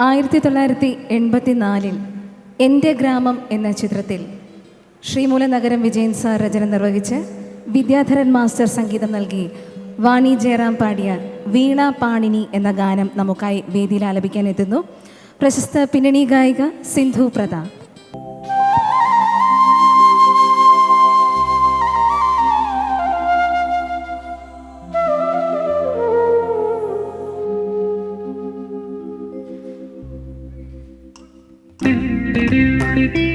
ആയിരത്തി തൊള്ളായിരത്തി എൺപത്തി നാലിൽ എന്റെ ഗ്രാമം എന്ന ചിത്രത്തിൽ ശ്രീമൂല നഗരം വിജയൻ സാർ രചന നിർവഹിച്ച് വിദ്യാധരൻ മാസ്റ്റർ സംഗീതം നൽകി വാണി ജയറാം പാടിയ വീണ പാണിനി എന്ന ഗാനം നമുക്കായി വേദിയിൽ ആലപിക്കാൻ എത്തുന്നു പ്രശസ്ത പിന്നണി ഗായിക സിന്ധു പ്രതാപ്. Bye.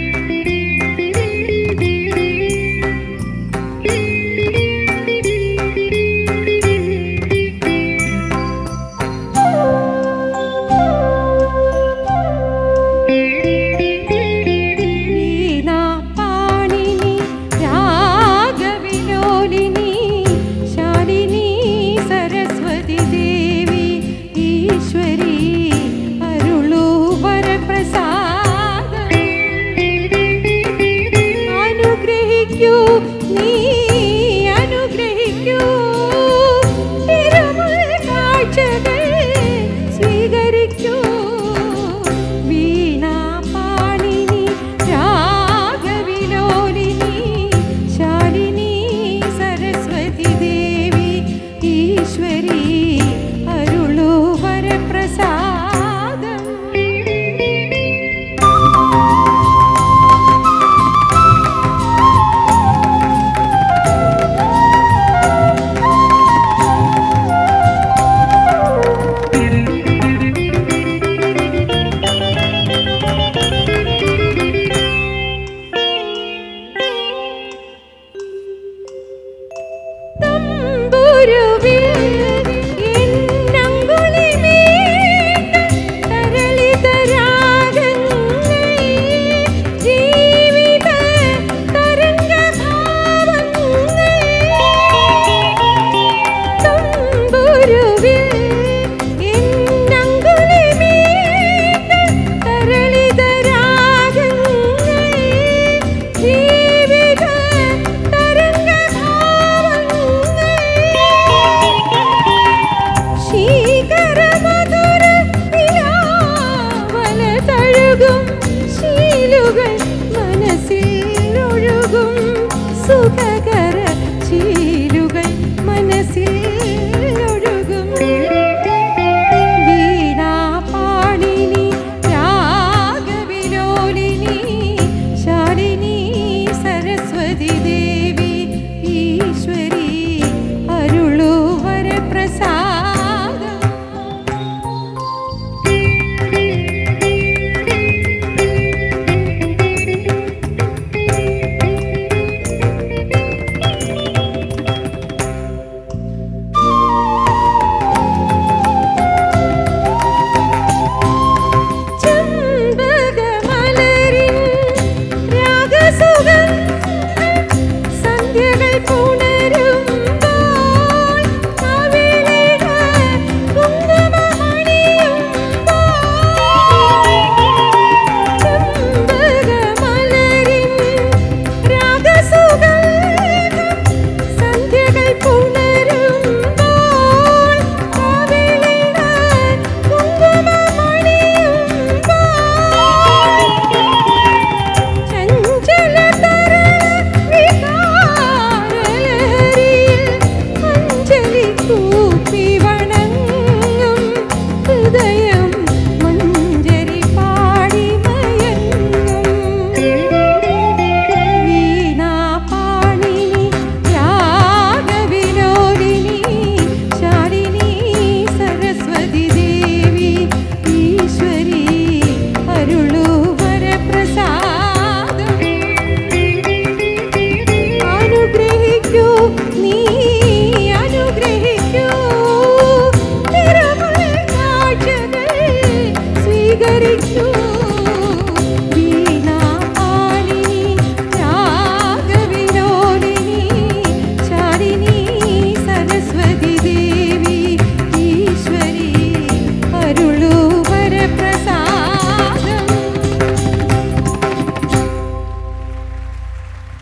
അനുഗ്രഹിക്കൂ നീ അനുഗ്രഹിക്കൂ. കാഴ്ചകൾ So good.